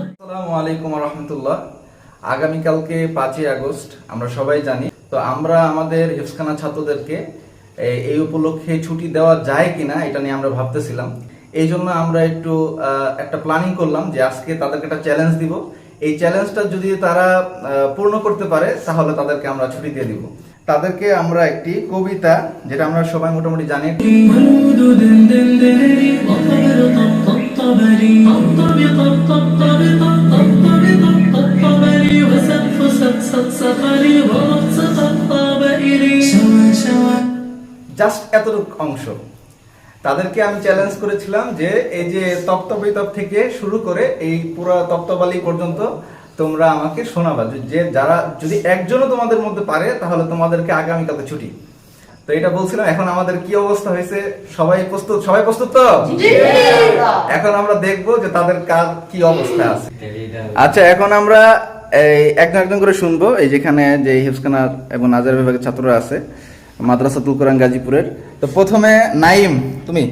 আসসালামু আলাইকুম রহমতুল্লাহ। আগামীকালকে পাঁচই আগস্ট, আমরা সবাই জানি। তো আমরা আমাদের হিফসখানা ছাত্রদেরকে এই- উপলক্ষে ছুটি দেওয়া যায় কিনা এটা নিয়ে আমরা ভাবতেছিলাম। এই জন্য আমরা একটু একটা প্ল্যানিং করলাম যে আজকে তাদেরকে একটা চ্যালেঞ্জ দিব। এই চ্যালেঞ্জটা যদি তারা পূর্ণ করতে পারে, তাহলে তাদেরকে আমরা ছুটি দিয়ে দিব। তাদেরকে আমরা একটি কবিতা, যেটা আমরা সবাই মোটামুটি জানি। طبري طبطب طبطب طبطب طبطب لي وسقف سقسق سقري ورقص طبطب إلي شوى شوى জাস্ট এতটুকু অংশ তাদেরকে আমি চ্যালেঞ্জ করেছিলাম যে এই যে তপ্তবিতপ থেকে শুরু করে এই পুরো তপ্তবালি পর্যন্ত তোমরা আমাকে শোনাবা যে- যে যারা যদি একজনও তোমাদের মধ্যে পারে তাহলে তোমাদেরকে আগামীকালকে ছুটি তো এটা বলছিলাম এখন আমাদের কি অবস্থা হয়েছে? সবাই প্রস্তুত? সবাই প্রস্তুত তো? এখন আমরা দেখব যে তাদের কার কি অবস্থা আছে। আচ্ছা এখন আমরা এই একজন একজন করে শুনব। এই যেখানে যে এবং নাজার বিভাগের ছাত্ররা আছে মাদ্রাসাতুল কোরআন গাজীপুরের। তো প্রথমে নাইম তুমি?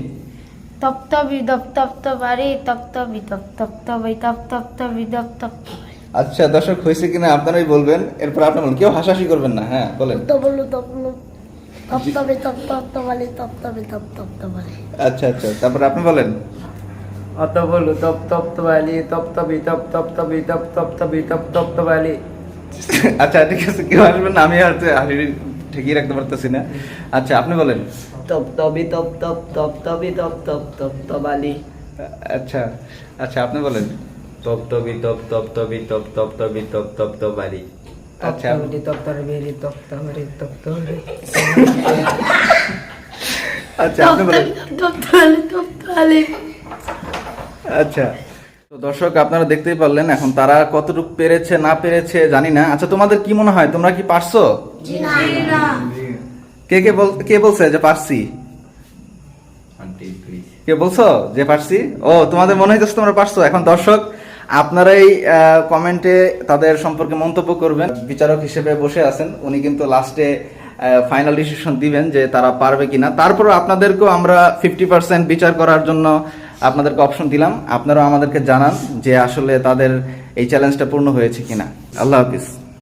তপ্তবি তপ্তবি আচ্ছা দর্শক হয়েছে কিনা আপনারাই বলবেন। এরপর আপনার কেউ হাসাহাসি করবেন না হ্যাঁ বলেন। তবলু তবলু। তপ্তবি তপ তপ্তবালি তপ্তবি তপ তপ্তবালি। আচ্ছা আচ্ছা তারপর আপনি বলেন। অত বলু তপ তপ তবালি তপ তবি তপ তপ তবি তপ তপ তবি তপ তপ তবালি আচ্ছা ঠিক আছে কেউ আসবেন আমি আর হাসি ঠিকই রাখতে পারতেছি না। আচ্ছা আপনি বলেন। তপ তবি তপ তপ তপ তবি তপ আচ্ছা আচ্ছা আপনি বলেন। তপ তবি তপ তপ তবি তপ তপ তবি তপ তপ তবালি আচ্ছা। আচ্ছা আপনি বলেন। আচ্ছা। তো দর্শক আপনারা দেখতেই পারলেন এখন তারা কতটুকু পেরেছে না পেরেছে জানি না। আচ্ছা তোমাদের কি মনে হয়? তোমরা কি পারছ? কে কে বল কে বলছে যে পারছি? কে বলছো যে পারছি? ও তোমাদের মনে হইতেছে তোমরা পারছ? এখন দর্শক আপনারাই কমেন্টে তাদের সম্পর্কে মন্তব্য করবেন। বিচারক হিসেবে বসে আছেন। উনি কিন্তু লাস্টে ফাইনাল ডিসিশন দিবেন যে তারা পারবে কিনা। তারপরও আপনাদেরকেও আমরা ফিফটি পার্সেন্ট বিচার করার জন্য আপনাদেরকে অপশন দিলাম। আপনারাও আমাদেরকে জানান যে আসলে তাদের এই চ্যালেঞ্জটা পূর্ণ হয়েছে কিনা। আল্লাহ হাফিজ।